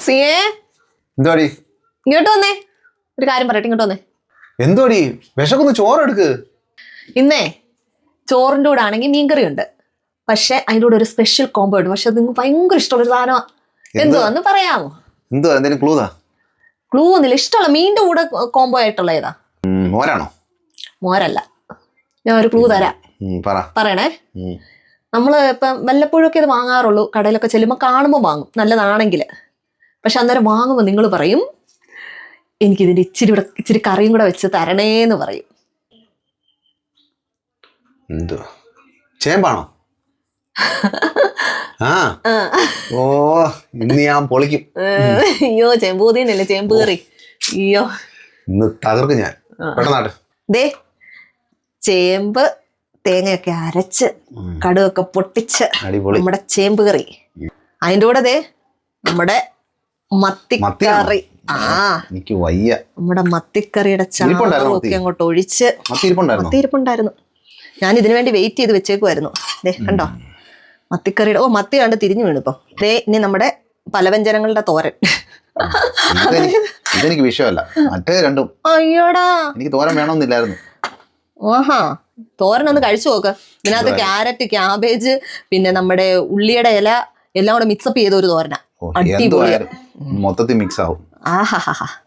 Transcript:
സിയേ എന്തോടി ഇങ്ങോട്ട് വന്നേ. ഒരു കാര്യം പറയട്ടെ ഇങ്ങോട്ട് വന്നേ. എന്തോടി വിശക്കൊന്ന് ചോറെടുക്ക്. ഇന്നേ ചോറിന്റെ കൂടെ ആണെങ്കിൽ മീൻകറി ഉണ്ട് പക്ഷെ അതിന്റെ കൂടെ ഒരു സ്പെഷ്യൽ കോംബോ ഉണ്ട്. പക്ഷെ അത് നിങ്ങൾക്ക് ഭയങ്കര ഇഷ്ടമുള്ള ഒരു സാധനമാണ് എന്തുവാന്ന് പറയാമോ? എന്തോ എന്തെങ്കിലും ക്ലൂ ക്ലൂ ഒന്നില്ല ഇഷ്ടമുള്ള മീനിന്റെ കൂടെ കോംബോ ആയിട്ടുള്ള ഏതാ? മോരാണോ? മോരല്ല. ഞാൻ ഒരു ക്ലൂ തരാം. പറ. പറയണേ. നമ്മൾ ഇപ്പം വല്ലപ്പോഴൊക്കെ ഇത് വാങ്ങാറുള്ളൂ. കടയിലൊക്കെ ചെല്ലുമ്പോൾ കാണുമ്പോൾ വാങ്ങും. നല്ലതാണെങ്കിൽ. പക്ഷെ അന്നേരം വാങ്ങുമ്പോൾ നിങ്ങൾ പറയും എനിക്കിതിന്റെ ഇച്ചിരി കൂടെ ഇച്ചിരി കറിയും കൂടെ വെച്ച് തരണേ എന്ന് പറയും. എന്തോ ചേമ്പാണോ? ആ. ഓ ഇന്ന് ഞാൻ പൊളിക്കും. അയ്യോ ചെമ്പൂതിന്നല്ലേ ചേമ്പ് കറി. അയ്യോ. ഇന്ന് തകർക്കും ഞാൻ. പെട്ടെന്നാട്ട് ദേ ചേമ്പ് തേങ്ങയൊക്കെ അരച്ച് കടുവൊക്കെ പൊട്ടിച്ച് നമ്മുടെ ചേമ്പ് കറി. അതിന്റെ കൂടെ ദേ നമ്മുടെ? മത്തിക്കറി. ആ. എനിക്ക് വയ്യ. നമ്മുടെ മത്തിക്കറിയുടെ ചാണകമൊക്കെ? അങ്ങോട്ട് ഒഴിച്ച് മത്തിരിപ്പുണ്ടായിരുന്നു ഞാൻ ഇതിനു വേണ്ടി വെയിറ്റ് ചെയ്ത് വെച്ചേക്കുമായിരുന്നു ദേ കണ്ടോ? മത്തിക്കറിയുടെ ഓ മത്തി കണ്ട് തിരിഞ്ഞു വീണു ഇപ്പം ദേ ഇനി നമ്മുടെ പലവ്യഞ്ജനങ്ങളുടെ തോരൻ. ഇതെനിക്ക് വിഷയമല്ല. മറ്റേ രണ്ടും. അയ്യോടാ. എനിക്ക് തോരൻ വേണമെന്നില്ലായിരുന്നു. ഓഹാ. തോരൻ ഒന്ന് കഴിച്ചു നോക്ക്. ഇതിനകത്ത് ക്യാരറ്റ് ക്യാബേജ് പിന്നെ നമ്മുടെ ഉള്ളിയുടെ ഇല എല്ലാം കൂടെ മിക്സപ്പ് ചെയ്ത ഒരു തോരന. അടിപൊളിയായിരുന്നു മൊത്തത്തിൽ മിക്സ് ആവും. ആഹാ.